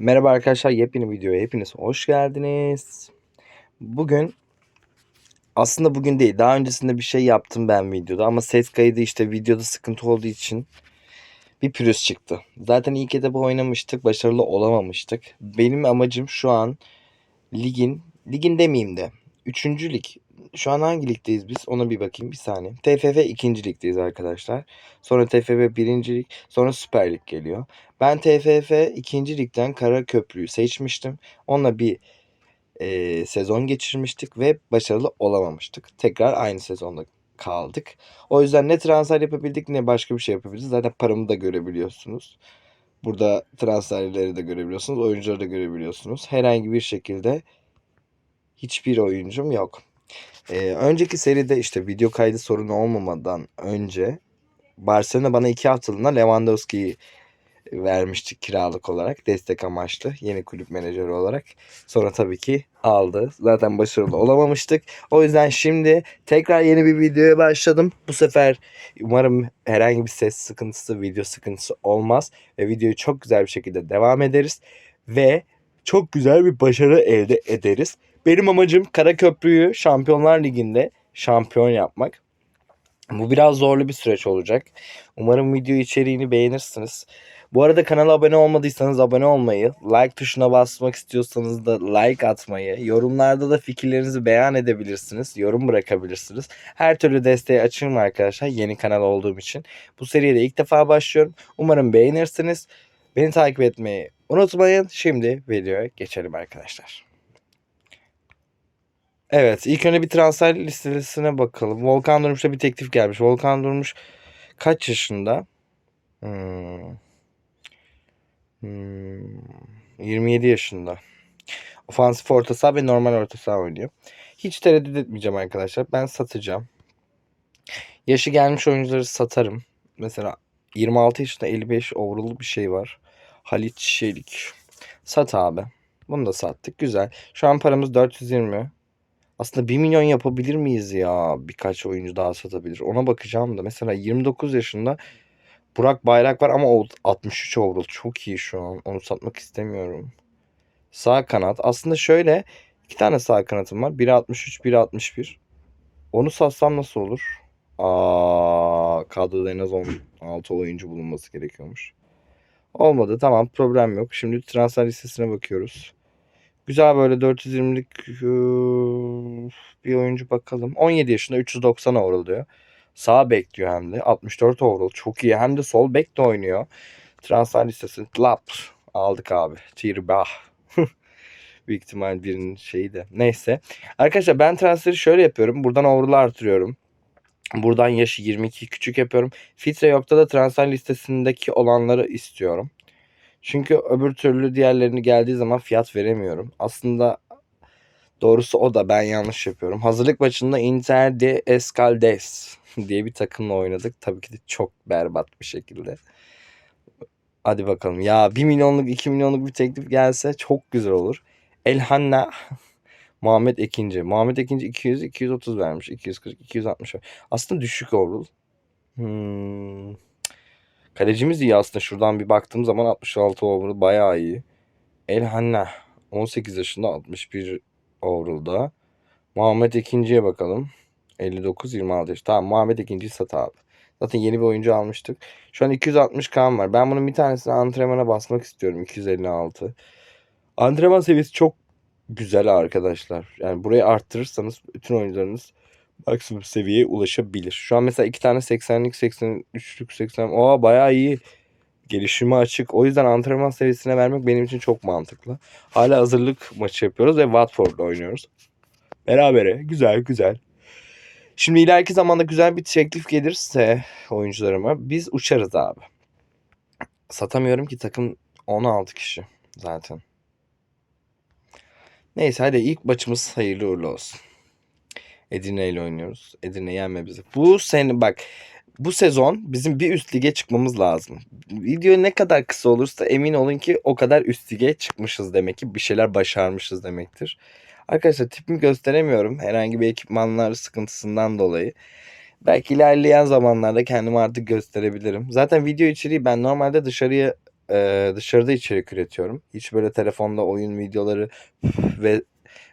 Merhaba arkadaşlar, yepyeni videoya hepiniz hoş geldiniz. Bugün aslında bugün değil, daha öncesinde bir şey yaptım ben videoda ama ses kaydı işte videoda sıkıntı olduğu için bir pürüz çıktı. Zaten ilk etapı oynamıştık, başarılı olamamıştık. Benim amacım şu an ligin, ligin demeyeyim de 3. lig. Şu an hangi ligdeyiz biz? Ona bir bakayım bir saniye. TFF 2. ligdeyiz arkadaşlar. Sonra TFF 1. lig, sonra Süper Lig geliyor. Ben TFF 2. ligden Karaköprü'yü seçmiştim. Onunla bir e, sezon geçirmiştik ve başarılı olamamıştık. Tekrar aynı sezonda kaldık. O yüzden ne transfer yapabildik ne başka bir şey yapabiliriz. Zaten paramı da görebiliyorsunuz. Burada transferleri de görebiliyorsunuz. Oyuncuları da görebiliyorsunuz. Herhangi bir şekilde hiçbir oyuncum yok. Ee, önceki seride işte video kaydı sorunu olmamadan önce Barcelona bana iki haftalığına Lewandowski'yi vermiştik kiralık olarak destek amaçlı yeni kulüp menajeri olarak. Sonra tabii ki aldı. Zaten başarılı olamamıştık. O yüzden şimdi tekrar yeni bir videoya başladım. Bu sefer umarım herhangi bir ses sıkıntısı, video sıkıntısı olmaz ve videoyu çok güzel bir şekilde devam ederiz ve çok güzel bir başarı elde ederiz. Benim amacım Karaköprü'yü Şampiyonlar Ligi'nde şampiyon yapmak. Bu biraz zorlu bir süreç olacak. Umarım video içeriğini beğenirsiniz. Bu arada kanala abone olmadıysanız abone olmayı, like tuşuna basmak istiyorsanız da like atmayı, yorumlarda da fikirlerinizi beyan edebilirsiniz, yorum bırakabilirsiniz. Her türlü desteğe açığım arkadaşlar yeni kanal olduğum için. Bu seriye de ilk defa başlıyorum. Umarım beğenirsiniz. Beni takip etmeyi unutmayın. Şimdi videoya geçelim arkadaşlar. Evet ilk önce bir transfer listesine bakalım. Volkan Durmuş'ta bir teklif gelmiş. Volkan Durmuş kaç yaşında? Hmm. Hmm. 27 yaşında. Ofansif orta saha ve normal orta saha oynuyor. Hiç tereddüt etmeyeceğim arkadaşlar. Ben satacağım. Yaşı gelmiş oyuncuları satarım. Mesela 26 yaşında 55 overall bir şey var. Halit Çelik. Sat abi. Bunu da sattık. Güzel. Şu an paramız 420. Aslında 1 milyon yapabilir miyiz ya? Birkaç oyuncu daha satabilir. Ona bakacağım da. Mesela 29 yaşında Burak Bayrak var ama o 63 overall. Çok iyi şu an. Onu satmak istemiyorum. Sağ kanat. Aslında şöyle iki tane sağ kanatım var. Biri 63, biri 61. Onu satsam nasıl olur? Aa, kadroda en az 16 oyuncu bulunması gerekiyormuş. Olmadı. Tamam problem yok. Şimdi transfer listesine bakıyoruz. Güzel böyle 420'lik bir oyuncu bakalım. 17 yaşında 390 overall diyor. Sağ bek diyor hem de. 64 overall. Çok iyi. Hem de sol bek de oynuyor. Transfer listesi. Lap. Aldık abi. Tirbah. Büyük ihtimal birinin şeyi de. Neyse. Arkadaşlar ben transferi şöyle yapıyorum. Buradan overall'ı artırıyorum. Buradan yaşı 22 küçük yapıyorum. Filtre yokta da transfer listesindeki olanları istiyorum. Çünkü öbür türlü diğerlerini geldiği zaman fiyat veremiyorum. Aslında doğrusu o da ben yanlış yapıyorum. Hazırlık maçında Inter de Escaldes diye bir takımla oynadık. Tabii ki de çok berbat bir şekilde. Hadi bakalım. Ya 1 milyonluk 2 milyonluk bir teklif gelse çok güzel olur. Elhanna Muhammed Ekinci. Muhammed Ekinci 200 230 vermiş. 240 260. Aslında düşük overall. Hmm. Kalecimiz iyi aslında. Şuradan bir baktığım zaman 66 overall bayağı iyi. Elhanna 18 yaşında 61 overall'da. Muhammed ikinciye bakalım. 59 26 yaş. Tamam Muhammed ikinciyi sat abi. Zaten yeni bir oyuncu almıştık. Şu an 260 kan var. Ben bunun bir tanesini antrenmana basmak istiyorum. 256. Antrenman seviyesi çok güzel arkadaşlar. Yani burayı arttırırsanız bütün oyuncularınız maksimum seviyeye ulaşabilir. Şu an mesela iki tane 80'lik 83'lük 80 o bayağı iyi gelişime açık. O yüzden antrenman seviyesine vermek benim için çok mantıklı. Hala hazırlık maçı yapıyoruz ve Watford'la oynuyoruz. Berabere. Güzel güzel. Şimdi ileriki zamanda güzel bir teklif gelirse oyuncularıma biz uçarız abi. Satamıyorum ki takım 16 kişi zaten. Neyse hadi ilk maçımız hayırlı uğurlu olsun. Edirne ile oynuyoruz. Edirne yenme bizi. Bu sene bak bu sezon bizim bir üst lige çıkmamız lazım. Video ne kadar kısa olursa emin olun ki o kadar üst lige çıkmışız demek ki bir şeyler başarmışız demektir. Arkadaşlar tipimi gösteremiyorum herhangi bir ekipmanlar sıkıntısından dolayı. Belki ilerleyen zamanlarda kendimi artık gösterebilirim. Zaten video içeriği ben normalde dışarıya e, dışarıda içerik üretiyorum. Hiç böyle telefonda oyun videoları ve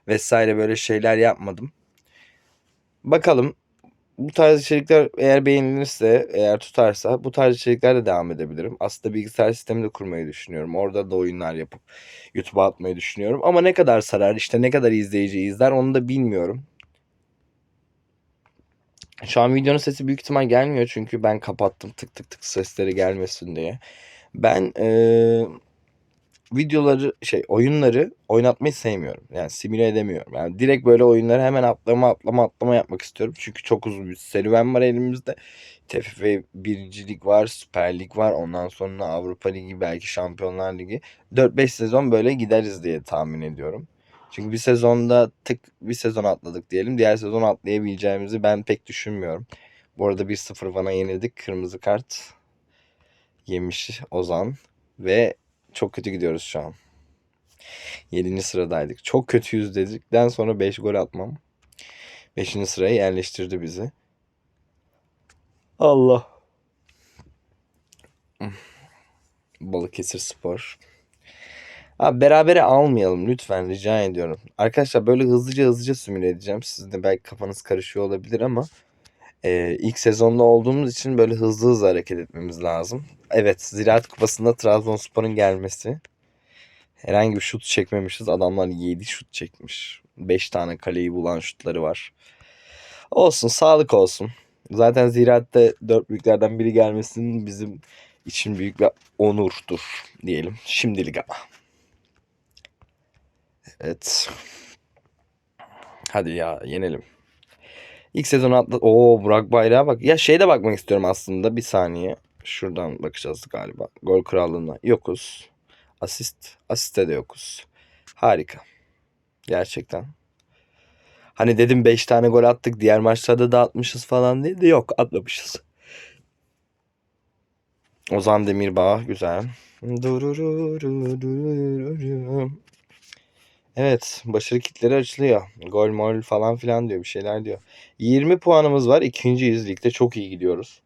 vesaire böyle şeyler yapmadım. Bakalım bu tarz içerikler eğer beğenilirse, eğer tutarsa bu tarz içeriklerle devam edebilirim. Aslında bilgisayar sistemi de kurmayı düşünüyorum. Orada da oyunlar yapıp YouTube'a atmayı düşünüyorum. Ama ne kadar sarar, işte ne kadar izleyici izler onu da bilmiyorum. Şu an videonun sesi büyük ihtimal gelmiyor çünkü ben kapattım tık tık tık sesleri gelmesin diye. Ben eee, videoları şey oyunları oynatmayı sevmiyorum. Yani simüle edemiyorum. Yani direkt böyle oyunları hemen atlama atlama atlama yapmak istiyorum. Çünkü çok uzun bir serüven var elimizde. TFF birincilik var, Süper Lig var. Ondan sonra Avrupa Ligi belki Şampiyonlar Ligi. 4-5 sezon böyle gideriz diye tahmin ediyorum. Çünkü bir sezonda tık bir sezon atladık diyelim. Diğer sezon atlayabileceğimizi ben pek düşünmüyorum. Bu arada 1-0 bana yenildik. Kırmızı kart yemiş Ozan. Ve çok kötü gidiyoruz şu an. 7. sıradaydık. Çok kötüyüz dedikten sonra 5 gol atmam. 5. sıraya yerleştirdi bizi. Allah. Balıkesir Spor. Abi berabere almayalım lütfen rica ediyorum. Arkadaşlar böyle hızlıca hızlıca simüle edeceğim. Sizin de belki kafanız karışıyor olabilir ama e, ilk sezonda olduğumuz için böyle hızlı hızlı hareket etmemiz lazım. Evet Ziraat Kupası'nda Trabzonspor'un gelmesi. Herhangi bir şut çekmemişiz. Adamlar 7 şut çekmiş. 5 tane kaleyi bulan şutları var. Olsun sağlık olsun. Zaten Ziraat'ta dört büyüklerden biri gelmesinin bizim için büyük bir onurdur diyelim. Şimdilik ama. Evet. Hadi ya yenelim. İlk sezonu atla... Oo Burak Bayrak'a bak. Ya şeye de bakmak istiyorum aslında. Bir saniye. Şuradan bakacağız galiba. Gol krallığına. Yokuz. Asist. Asiste de yokuz. Harika. Gerçekten. Hani dedim 5 tane gol attık. Diğer maçlarda da atmışız falan diye de yok atmamışız. Ozan Demirbağ güzel. Evet başarı kitleri açılıyor. Gol mol falan filan diyor bir şeyler diyor. 20 puanımız var. İkinciyiz ligde çok iyi gidiyoruz.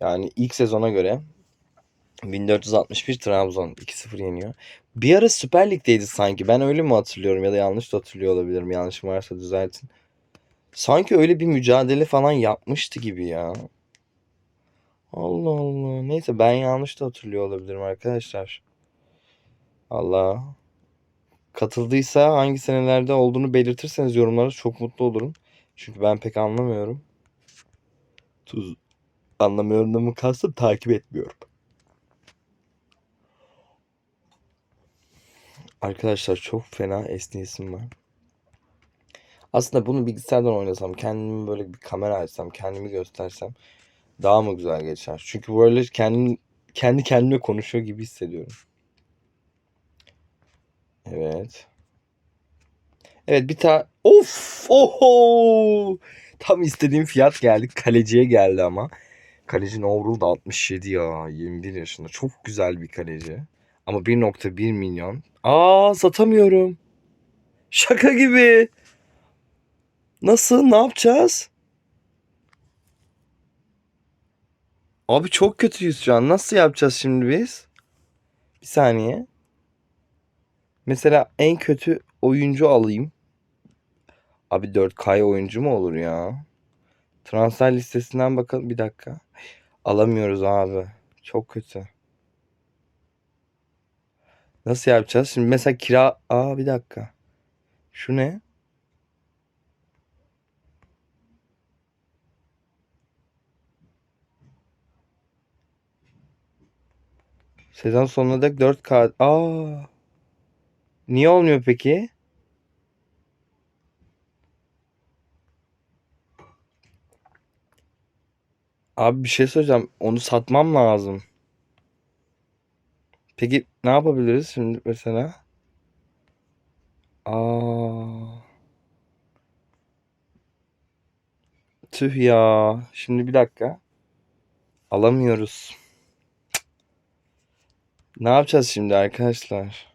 Yani ilk sezona göre 1461 Trabzon 2-0 yeniyor. Bir ara Süper Lig'deydi sanki. Ben öyle mi hatırlıyorum ya da yanlış da hatırlıyor olabilirim. Yanlışım varsa düzeltin. Sanki öyle bir mücadele falan yapmıştı gibi ya. Allah Allah. Neyse ben yanlış da hatırlıyor olabilirim arkadaşlar. Allah. Katıldıysa hangi senelerde olduğunu belirtirseniz yorumlara çok mutlu olurum. Çünkü ben pek anlamıyorum. Tuz anlamıyorum da mı kastım takip etmiyorum. Arkadaşlar çok fena esniyesim var. Aslında bunu bilgisayardan oynasam, kendimi böyle bir kamera açsam, kendimi göstersem daha mı güzel geçer? Çünkü böyle kendim kendi kendime konuşuyor gibi hissediyorum. Evet. Evet bir tane of! Oho! Tam istediğim fiyat geldi. Kaleciye geldi ama. Kaleci Novrul da 67 ya 21 yaşında. Çok güzel bir kaleci. Ama 1.1 milyon. Aa satamıyorum. Şaka gibi. Nasıl? Ne yapacağız? Abi çok kötüyüz şu an. Nasıl yapacağız şimdi biz? Bir saniye mesela en kötü oyuncu alayım Abi 4K oyuncu mu olur ya? Transfer listesinden bakalım bir dakika. Alamıyoruz abi. Çok kötü. Nasıl yapacağız? Şimdi mesela kira... Aa bir dakika. Şu ne? Sezon sonuna dek 4K... Aa. Niye olmuyor peki? Abi bir şey söyleyeceğim. Onu satmam lazım. Peki ne yapabiliriz şimdi mesela? Aa. Tüh ya. Şimdi bir dakika. Alamıyoruz. Ne yapacağız şimdi arkadaşlar?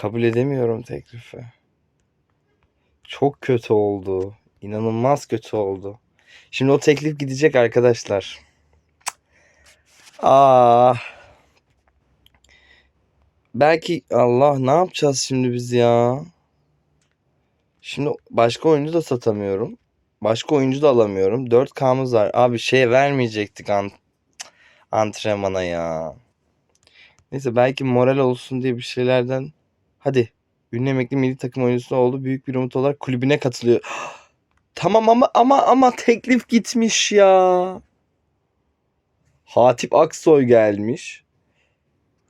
Kabul edemiyorum teklifi. Çok kötü oldu. İnanılmaz kötü oldu. Şimdi o teklif gidecek arkadaşlar. Aa. Belki Allah ne yapacağız şimdi biz ya? Şimdi başka oyuncu da satamıyorum. Başka oyuncu da alamıyorum. 4K'mız var. Abi şeye vermeyecektik an antrenmana ya. Neyse belki moral olsun diye bir şeylerden. Hadi. Ünlü emekli milli takım oyuncusu oldu. Büyük bir umut olarak kulübüne katılıyor. tamam ama ama ama teklif gitmiş ya. Hatip Aksoy gelmiş.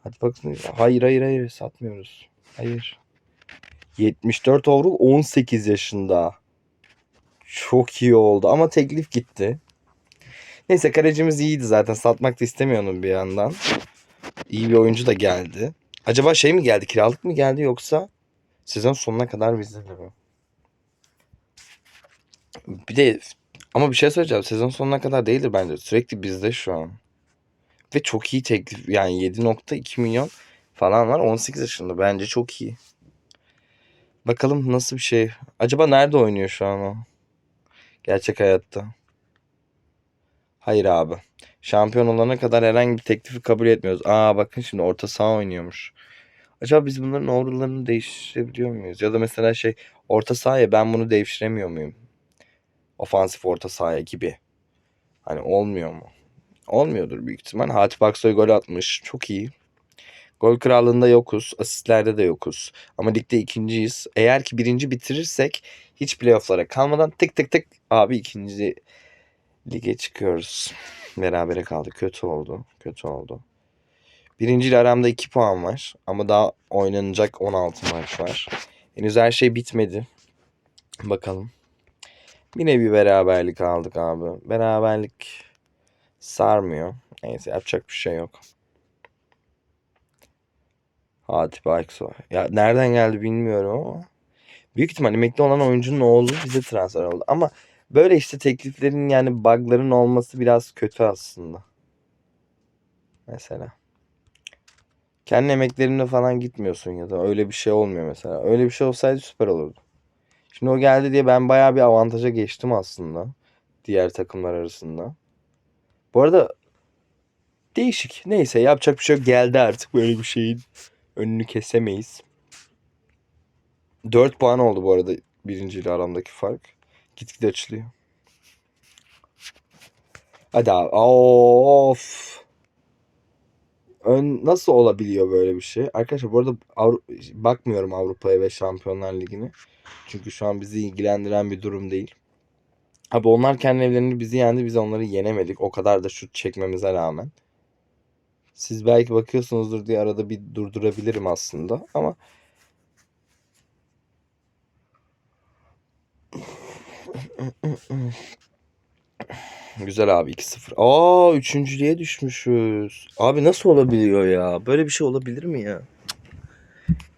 Hadi bakın. Hayır hayır hayır satmıyoruz. Hayır. 74 avro 18 yaşında. Çok iyi oldu ama teklif gitti. Neyse kalecimiz iyiydi zaten. Satmak da istemiyordum bir yandan. İyi bir oyuncu da geldi. Acaba şey mi geldi? Kiralık mı geldi yoksa sezon sonuna kadar bizde mi? Bir de ama bir şey söyleyeceğim. Sezon sonuna kadar değildir bence. Sürekli bizde şu an. Ve çok iyi teklif. Yani 7.2 milyon falan var. 18 yaşında. Bence çok iyi. Bakalım nasıl bir şey. Acaba nerede oynuyor şu an o? Gerçek hayatta. Hayır abi. Şampiyon olana kadar herhangi bir teklifi kabul etmiyoruz. Aa bakın şimdi orta saha oynuyormuş. Acaba biz bunların overall'larını değiştirebiliyor muyuz? Ya da mesela şey orta sahaya ben bunu değiştiremiyor muyum? Ofansif orta sahaya gibi. Hani olmuyor mu? Olmuyordur büyük ihtimal. Hatip Aksoy gol atmış. Çok iyi. Gol krallığında yokuz. Asistlerde de yokuz. Ama ligde ikinciyiz. Eğer ki birinci bitirirsek hiç playofflara kalmadan tık tık tık abi ikinci lige çıkıyoruz. Berabere kaldı. Kötü oldu. Kötü oldu. Birinci ile aramda 2 puan var. Ama daha oynanacak 16 maç var. Henüz her şey bitmedi. Bakalım. Yine bir beraberlik aldık abi. Beraberlik sarmıyor. Neyse yapacak bir şey yok. Hatip Aksoy. Ya nereden geldi bilmiyorum ama. Büyük ihtimal emekli olan oyuncunun oğlu bize transfer oldu. Ama böyle işte tekliflerin yani bug'ların olması biraz kötü aslında. Mesela. Kendi emeklerine falan gitmiyorsun ya da öyle bir şey olmuyor mesela. Öyle bir şey olsaydı süper olurdu. Şimdi o geldi diye ben bayağı bir avantaja geçtim aslında. Diğer takımlar arasında. Bu arada değişik. Neyse yapacak bir şey yok. Geldi artık böyle bir şeyin önünü kesemeyiz. 4 puan oldu bu arada birinci ile aramdaki fark. Gitgide açılıyor. Hadi abi. Of. Ön, nasıl olabiliyor böyle bir şey? Arkadaşlar bu arada Avru- bakmıyorum Avrupa'ya ve Şampiyonlar Ligi'ne. Çünkü şu an bizi ilgilendiren bir durum değil. Abi onlar kendi evlerinde bizi yendi. Biz onları yenemedik. O kadar da şut çekmemize rağmen. Siz belki bakıyorsunuzdur diye arada bir durdurabilirim aslında. Ama Güzel abi 2-0. Aa üçüncülüğe düşmüşüz. Abi nasıl olabiliyor ya? Böyle bir şey olabilir mi ya?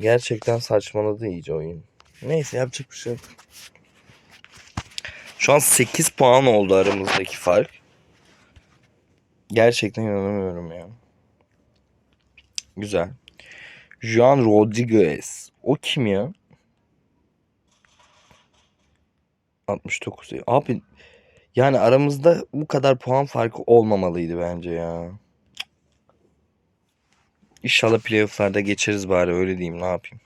Gerçekten saçmaladı iyice oyun. Neyse yapacak bir şey yok. Şu an 8 puan oldu aramızdaki fark. Gerçekten inanamıyorum ya. Güzel. Juan Rodriguez. O kim ya? 69. Abi yani aramızda bu kadar puan farkı olmamalıydı bence ya. İnşallah playofflarda geçeriz bari öyle diyeyim ne yapayım.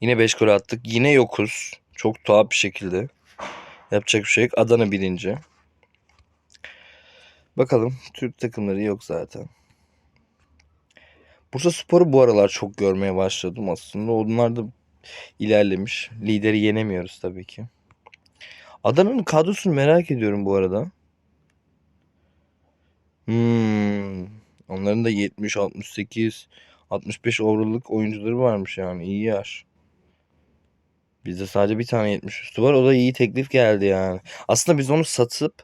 Yine 5 gol attık. Yine yokuz. Çok tuhaf bir şekilde. Yapacak bir şey yok. Adana birinci. Bakalım. Türk takımları yok zaten. Bursa Spor'u bu aralar çok görmeye başladım aslında. Onlar da ilerlemiş. Lideri yenemiyoruz tabii ki. Adana'nın kadrosunu merak ediyorum bu arada. Hmm. Onların da 70, 68, 65 overall'lık oyuncuları varmış yani. iyi yer. Bizde sadece bir tane 70 üstü var. O da iyi teklif geldi yani. Aslında biz onu satıp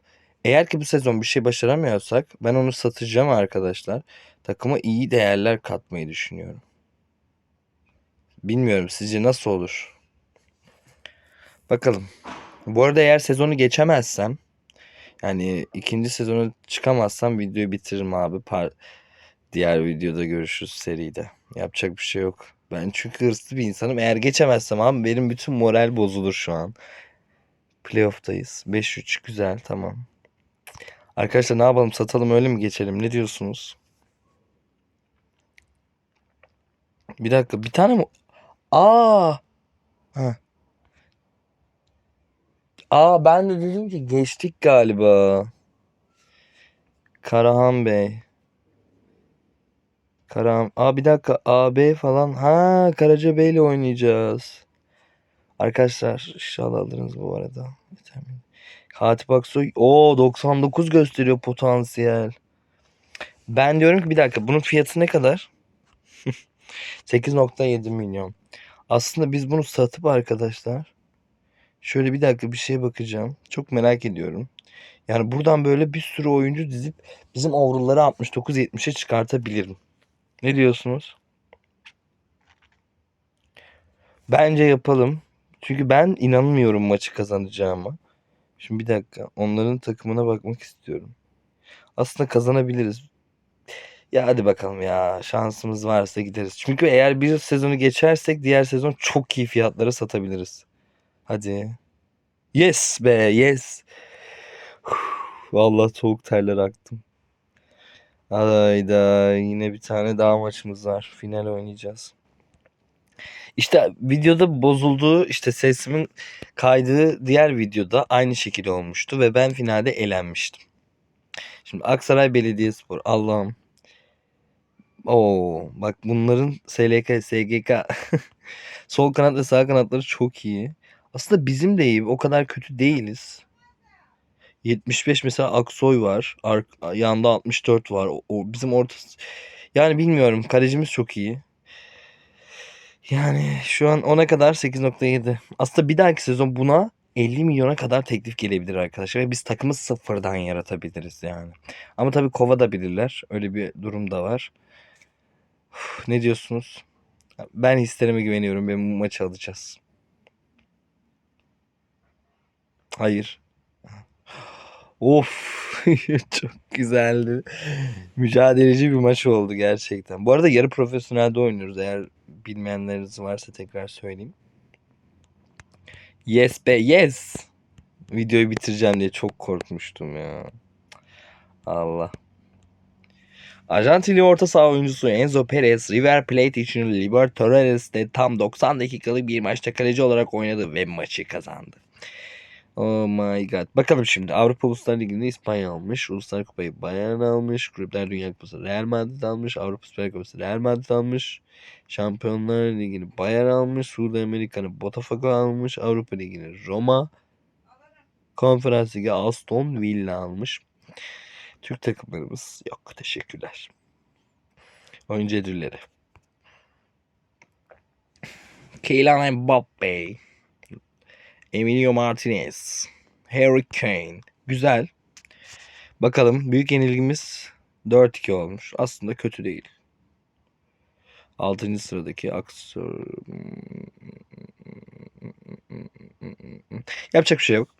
eğer ki bu sezon bir şey başaramıyorsak ben onu satacağım arkadaşlar. Takıma iyi değerler katmayı düşünüyorum. Bilmiyorum sizce nasıl olur? Bakalım. Bu arada eğer sezonu geçemezsem yani ikinci sezonu çıkamazsam videoyu bitiririm abi. Par Diğer videoda görüşürüz seride. Yapacak bir şey yok. Ben çünkü hırslı bir insanım. Eğer geçemezsem abi benim bütün moral bozulur şu an. Playoff'tayız. 5-3 güzel tamam. Arkadaşlar ne yapalım satalım öyle mi geçelim ne diyorsunuz? Bir dakika bir tane mi? Aa. Ha. Aa ben de dedim ki geçtik galiba. Karahan Bey. Karahan. Aa bir dakika AB falan. Ha Karaca Bey'le oynayacağız. Arkadaşlar inşallah alırız bu arada. Hatip Aksoy. Oo 99 gösteriyor potansiyel. Ben diyorum ki bir dakika bunun fiyatı ne kadar? 8.7 milyon. Aslında biz bunu satıp arkadaşlar şöyle bir dakika bir şeye bakacağım. Çok merak ediyorum. Yani buradan böyle bir sürü oyuncu dizip bizim overall'ları 69-70'e çıkartabilirim. Ne diyorsunuz? Bence yapalım. Çünkü ben inanmıyorum maçı kazanacağıma. Şimdi bir dakika. Onların takımına bakmak istiyorum. Aslında kazanabiliriz. Ya hadi bakalım ya. Şansımız varsa gideriz. Çünkü eğer bir sezonu geçersek diğer sezon çok iyi fiyatlara satabiliriz. Hadi. Yes be yes. Vallahi soğuk terler aktım. Hayda yine bir tane daha maçımız var. Final oynayacağız. İşte videoda bozulduğu işte sesimin kaydığı diğer videoda aynı şekilde olmuştu ve ben finalde elenmiştim. Şimdi Aksaray Belediyespor Allah'ım. Oo bak bunların SLK, SGK sol kanat ve sağ kanatları çok iyi. Aslında bizim de iyi. O kadar kötü değiliz. 75 mesela Aksoy var. Ar yanında 64 var. O, o bizim orta yani bilmiyorum. Kalecimiz çok iyi. Yani şu an ona kadar 8.7. Aslında bir dahaki sezon buna 50 milyona kadar teklif gelebilir arkadaşlar. Ve biz takımı sıfırdan yaratabiliriz yani. Ama tabii kova da bilirler. Öyle bir durum da var. Ne diyorsunuz? Ben hislerime güveniyorum. Ben bu maçı alacağız. Hayır. Of çok güzeldi. Mücadeleci bir maç oldu gerçekten. Bu arada yarı profesyonelde oynuyoruz. Eğer bilmeyenleriniz varsa tekrar söyleyeyim. Yes be yes. Videoyu bitireceğim diye çok korkmuştum ya. Allah. Arjantinli orta saha oyuncusu Enzo Perez River Plate için Libertadores'te tam 90 dakikalık bir maçta kaleci olarak oynadı ve maçı kazandı. Oh my god. Bakalım şimdi Avrupa Uluslar Ligi'nde İspanya almış. Uluslar Kupayı Bayern almış. Kulüpler Dünya Kupası Real Madrid almış. Avrupa Süper Kupası Real Madrid almış. Şampiyonlar Ligi'ni Bayern almış. Suudi Amerika'nı Botafogo almış. Avrupa Ligi'ni Roma. Konferans Ligi Aston Villa almış. Türk takımlarımız yok. Teşekkürler. Oyuncu ödülleri. Kylian Mbappe. Emilio Martinez. Harry Kane. Güzel. Bakalım büyük yenilgimiz 4-2 olmuş. Aslında kötü değil. 6. sıradaki Aksor... Yapacak bir şey yok.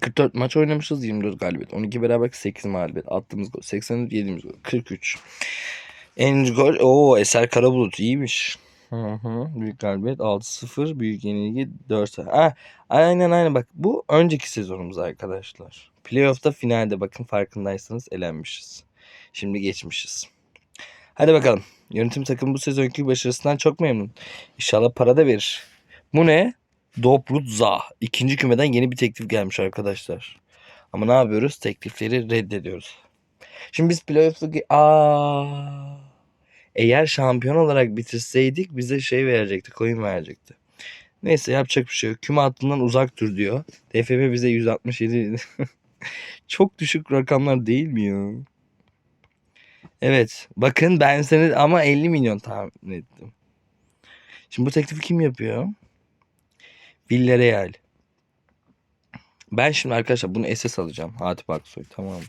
44 maç oynamışız 24 galibiyet. 12 beraber 8 mağlubiyet. Attığımız gol 80 yediğimiz gol 43. En gol o Eser Karabulut iyiymiş. Hı hı. Büyük galibiyet 6-0. Büyük yenilgi 4 Ha, aynen aynen bak bu önceki sezonumuz arkadaşlar. Playoff'ta finalde bakın farkındaysanız elenmişiz. Şimdi geçmişiz. Hadi bakalım. Yönetim takımı bu sezonki başarısından çok memnun. İnşallah para da verir. Bu ne? Dobrutza. İkinci kümeden yeni bir teklif gelmiş arkadaşlar. Ama ne yapıyoruz? Teklifleri reddediyoruz. Şimdi biz playoff'taki aa eğer şampiyon olarak bitirseydik bize şey verecekti, coin verecekti. Neyse yapacak bir şey yok. Küme hattından uzak dur diyor. TFF bize 167 Çok düşük rakamlar değil mi ya? Evet. Bakın ben seni ama 50 milyon tahmin ettim. Şimdi bu teklifi kim yapıyor? Villarreal. Ben şimdi arkadaşlar bunu SS alacağım. Hatip Aksoy tamam?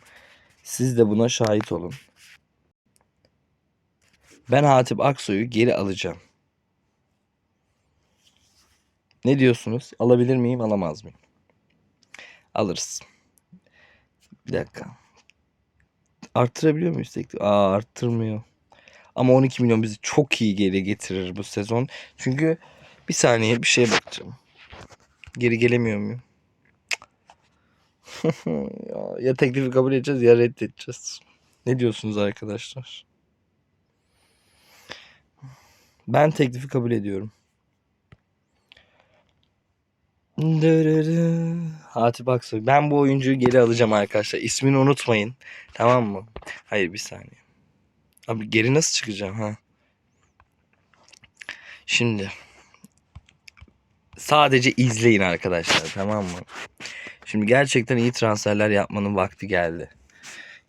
Siz de buna şahit olun. Ben Hatip Aksoy'u geri alacağım. Ne diyorsunuz? Alabilir miyim, alamaz mıyım? Alırız. Bir dakika. Arttırabiliyor muyuz teklifi? Aa arttırmıyor. Ama 12 milyon bizi çok iyi geri getirir bu sezon. Çünkü bir saniye bir şeye bakacağım. Geri gelemiyor muyum? ya, teklifi kabul edeceğiz ya reddedeceğiz. Ne diyorsunuz arkadaşlar? Ben teklifi kabul ediyorum. Hatip Aksoy. Ben bu oyuncuyu geri alacağım arkadaşlar. İsmini unutmayın. Tamam mı? Hayır bir saniye. Abi geri nasıl çıkacağım ha? Şimdi sadece izleyin arkadaşlar tamam mı? Şimdi gerçekten iyi transferler yapmanın vakti geldi.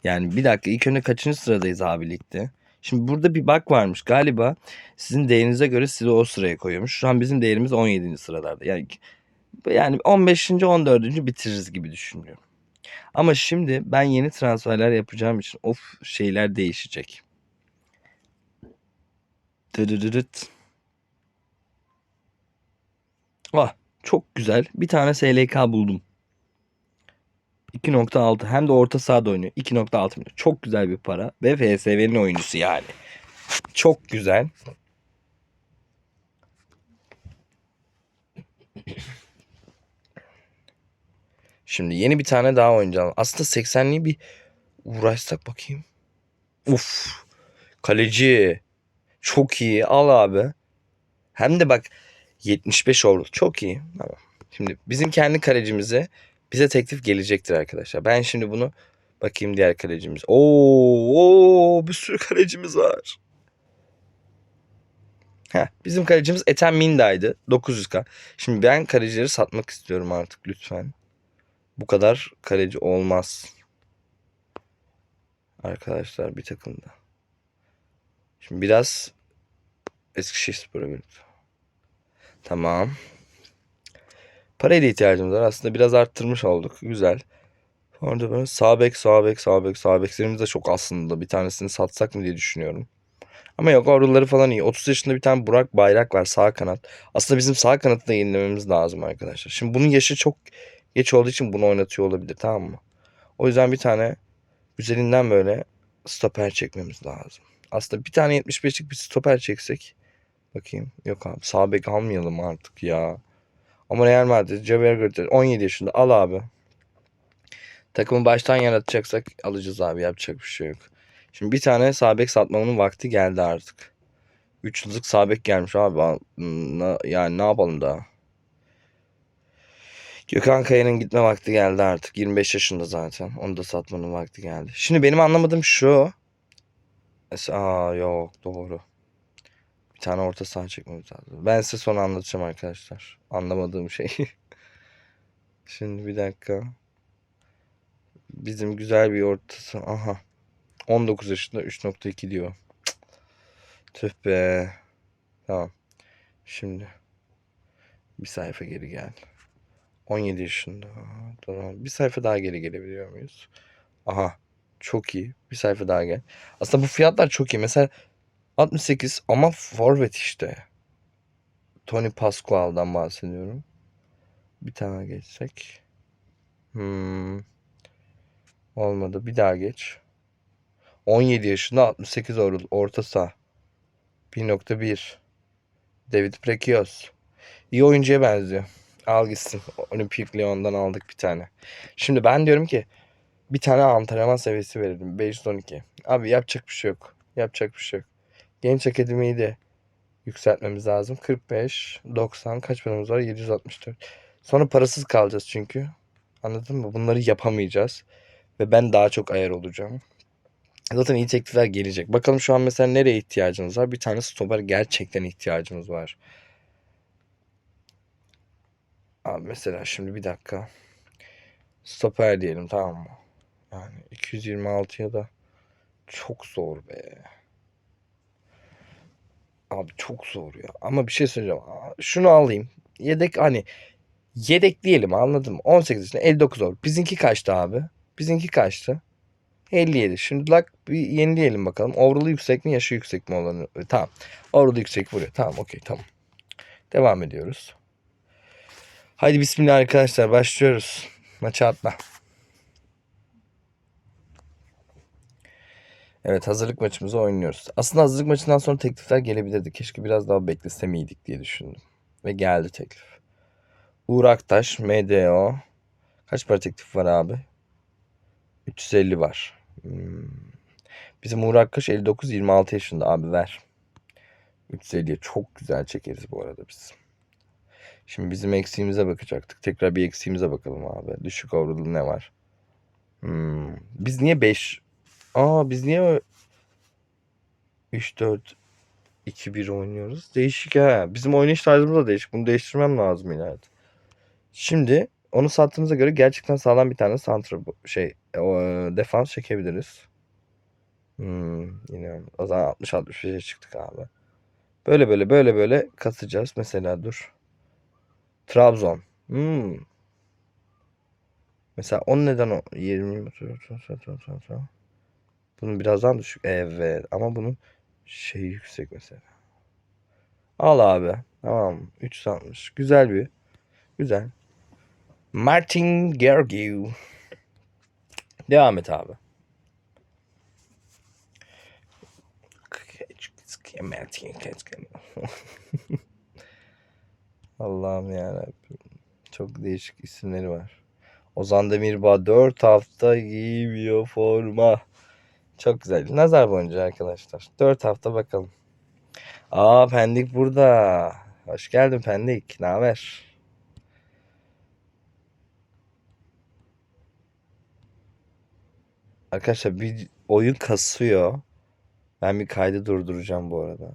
Yani bir dakika ilk önce kaçıncı sıradayız abi ligde? Şimdi burada bir bak varmış. Galiba sizin değerinize göre sizi o sıraya koyuyormuş. Şu an bizim değerimiz 17. sıralarda. Yani yani 15. 14. bitiririz gibi düşünüyorum. Ama şimdi ben yeni transferler yapacağım için of şeyler değişecek. Dırırırıt. Ah çok güzel. Bir tane SLK buldum. 2.6 hem de orta sahada oynuyor. 2.6 milyon. Çok güzel bir para. Ve FSV'nin oyuncusu yani. Çok güzel. Şimdi yeni bir tane daha oynayacağım. Aslında 80'liği bir uğraşsak bakayım. Uf. Kaleci. Çok iyi. Al abi. Hem de bak 75 oldu. Çok iyi. Tamam. Şimdi bizim kendi kalecimize bize teklif gelecektir arkadaşlar. Ben şimdi bunu bakayım diğer kalecimiz. Oo, oo bir sürü kalecimiz var. Heh, bizim kalecimiz Ethem Minda'ydı. 900k. Şimdi ben kalecileri satmak istiyorum artık lütfen. Bu kadar kaleci olmaz. Arkadaşlar bir takımda. Şimdi biraz Eskişehirspor'a birlikte. Tamam. Paraya da ihtiyacımız var. Aslında biraz arttırmış olduk. Güzel. Orada böyle sağ bek, sağ bek, sağ bek, sağ beklerimiz de çok aslında. Bir tanesini satsak mı diye düşünüyorum. Ama yok oraları falan iyi. 30 yaşında bir tane Burak Bayrak var sağ kanat. Aslında bizim sağ kanatı da yenilememiz lazım arkadaşlar. Şimdi bunun yaşı çok geç olduğu için bunu oynatıyor olabilir tamam mı? O yüzden bir tane üzerinden böyle stoper çekmemiz lazım. Aslında bir tane 75'lik bir stoper çeksek. Bakayım. Yok abi sağ bek almayalım artık ya. Ama Real Madrid, Javier Götür 17 yaşında al abi. Takımı baştan yaratacaksak alacağız abi yapacak bir şey yok. Şimdi bir tane sağ bek satmamın vakti geldi artık. 3 yıllık sağ bek gelmiş abi. Yani ne yapalım daha? Gökhan Kaya'nın gitme vakti geldi artık. 25 yaşında zaten. Onu da satmanın vakti geldi. Şimdi benim anlamadığım şu. Aa yok doğru. Bir tane orta saha çekmemiz lazım. Ben size sonra anlatacağım arkadaşlar. Anlamadığım şey. Şimdi bir dakika. Bizim güzel bir orta saha. Aha. 19 yaşında 3.2 diyor. Tüh be. Tamam. Şimdi bir sayfa geri gel. 17 yaşında. Tamam. Bir sayfa daha geri gelebiliyor muyuz? Aha. Çok iyi. Bir sayfa daha gel. Aslında bu fiyatlar çok iyi. Mesela 68 ama forvet işte. Tony Pascual'dan bahsediyorum. Bir tane geçsek. Hmm. Olmadı. Bir daha geç. 17 yaşında 68 or orta saha. 1.1. David Prekios. İyi oyuncuya benziyor. Al gitsin. Olimpik Lyon'dan aldık bir tane. Şimdi ben diyorum ki bir tane antrenman seviyesi verelim. 512. Abi yapacak bir şey yok. Yapacak bir şey yok. Genç Akademi'yi de yükseltmemiz lazım. 45, 90 kaç paramız var? 764. Sonra parasız kalacağız çünkü. Anladın mı? Bunları yapamayacağız. Ve ben daha çok ayar olacağım. Zaten iyi teklifler gelecek. Bakalım şu an mesela nereye ihtiyacımız var? Bir tane stoper gerçekten ihtiyacımız var. Abi mesela şimdi bir dakika. Stoper diyelim tamam mı? Yani 226 ya da çok zor be. Abi çok zor ya. Ama bir şey söyleyeceğim. Şunu alayım. Yedek hani yedek diyelim anladım mı? 18 yaşında 59 olur. Bizinki kaçtı abi? Bizinki kaçtı? 57. Şimdi lak bir yenileyelim bakalım. Overall'ı yüksek mi yaşı yüksek mi olanı? Tamam. Overall'ı yüksek vuruyor. Tamam okey tamam. Devam ediyoruz. Haydi bismillah arkadaşlar başlıyoruz. Maça atla. Evet hazırlık maçımızı oynuyoruz. Aslında hazırlık maçından sonra teklifler gelebilirdi. Keşke biraz daha beklese miydik diye düşündüm. Ve geldi teklif. Uğur Aktaş, MDO, Kaç para teklif var abi? 350 var. Hmm. Bizim Uğur Akkaş 59-26 yaşında abi ver. 350'ye çok güzel çekeriz bu arada biz. Şimdi bizim eksiğimize bakacaktık. Tekrar bir eksiğimize bakalım abi. Düşük overall'da ne var? Hmm. Biz niye 5? Aa biz niye 3 4 2 1 oynuyoruz? Değişik ha. Bizim oynayış tarzımız da değişik. Bunu değiştirmem lazım ileride. Şimdi onu sattığımıza göre gerçekten sağlam bir tane santra şey o, defans çekebiliriz. Hmm, yine o zaman 60 65'e çıktık abi. Böyle böyle böyle böyle kasacağız. Mesela dur. Trabzon. Hmm. Mesela 10 neden o 20 bunun birazdan düşük. Evet ama bunun şey yüksek mesela. Al abi. Tamam. 360. Güzel bir. Güzel. Martin Gergiu. Devam et abi. Allah'ım ya Çok değişik isimleri var. Ozan Demirbağ 4 hafta giymiyor forma. Çok güzel. Nazar boncuğu arkadaşlar. 4 hafta bakalım. Aa Pendik burada. Hoş geldin Pendik. Ne haber? Arkadaşlar bir oyun kasıyor. Ben bir kaydı durduracağım bu arada.